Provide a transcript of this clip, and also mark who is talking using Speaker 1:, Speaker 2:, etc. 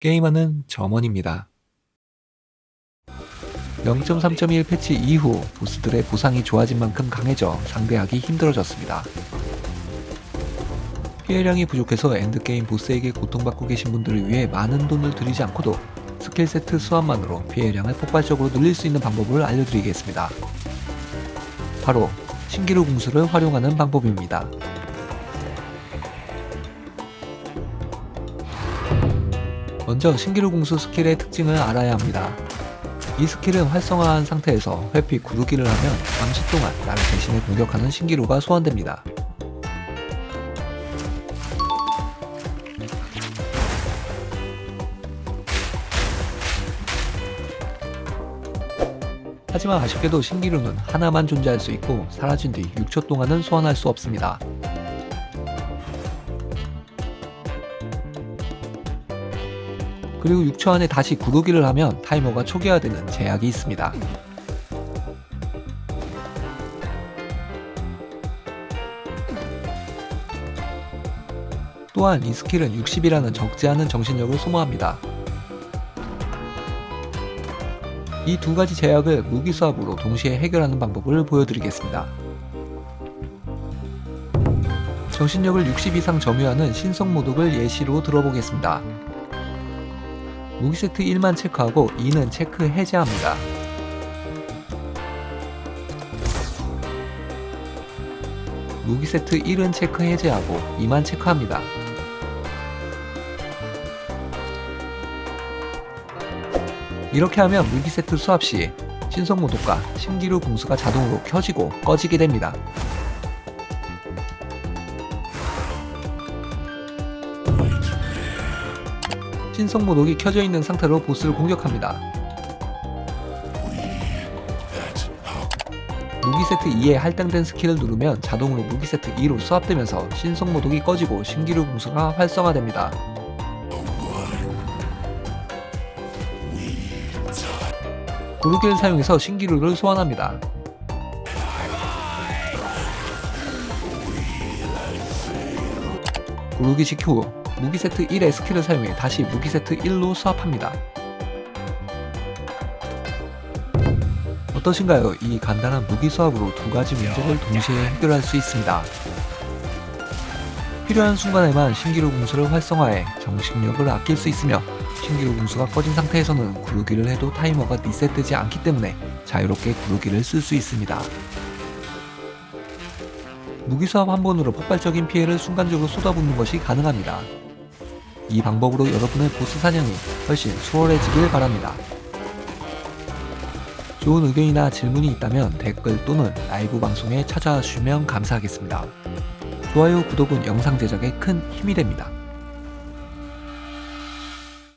Speaker 1: 게임하는 점원입니다. 0.3.1 패치 이후 보스들의 보상이 좋아진 만큼 강해져 상대하기 힘들어졌습니다. 피해량이 부족해서 엔드게임 보스에게 고통받고 계신 분들을 위해 많은 돈을 들이지 않고도 스킬 세트 수합만으로 피해량을 폭발적으로 늘릴 수 있는 방법을 알려드리겠습니다. 바로 신기루 궁수를 활용하는 방법입니다. 먼저 신기루 궁수 스킬의 특징을 알아야 합니다. 이 스킬은 활성화한 상태에서 회피 구르기를 하면 잠시 동안 나를 대신에 공격하는 신기루가 소환됩니다. 하지만 아쉽게도 신기루는 하나만 존재할 수 있고 사라진 뒤 6초 동안은 소환할 수 없습니다. 그리고 6초 안에 다시 구르기를 하면 타이머가 초기화되는 제약이 있습니다. 또한 이 스킬은 60이라는 적지 않은 정신력을 소모합니다. 이 두 가지 제약을 무기 수합으로 동시에 해결하는 방법을 보여드리겠습니다. 정신력을 60 이상 점유하는 신성 모독을 예시로 들어보겠습니다. 무기 세트 1만 체크하고 2는 체크 해제합니다. 무기 세트 1은 체크 해제하고 2만 체크합니다. 이렇게 하면 무기 세트 수합 시 신성 모독과 신기루 공수가 자동으로 켜지고 꺼지게 됩니다. 신성 모독이 켜져 있는 상태로 보스를 공격합니다. 무기 세트 2에 할당된 스킬을 누르면 자동으로 무기 세트 2로 수합되면서 신성 모독이 꺼지고 신기루 공수가 활성화됩니다. 구르기를 사용해서 신기루를 소환합니다. 구르기 직후 무기 세트 1의 스킬을 사용해 다시 무기 세트 1로 수합합니다. 어떠신가요? 이 간단한 무기 수합으로 두 가지 문제를 동시에 해결할 수 있습니다. 필요한 순간에만 신기루 궁수를 활성화해 정식력을 아낄 수 있으며 신기루 궁수가 꺼진 상태에서는 구르기를 해도 타이머가 리셋되지 않기 때문에 자유롭게 구르기를 쓸 수 있습니다. 무기 수합 한 번으로 폭발적인 피해를 순간적으로 쏟아붓는 것이 가능합니다. 이 방법으로 여러분의 보스 사냥이 훨씬 수월해지길 바랍니다. 좋은 의견이나 질문이 있다면 댓글 또는 라이브 방송에 찾아와 주시면 감사하겠습니다. 좋아요, 구독은 영상 제작에 큰 힘이 됩니다.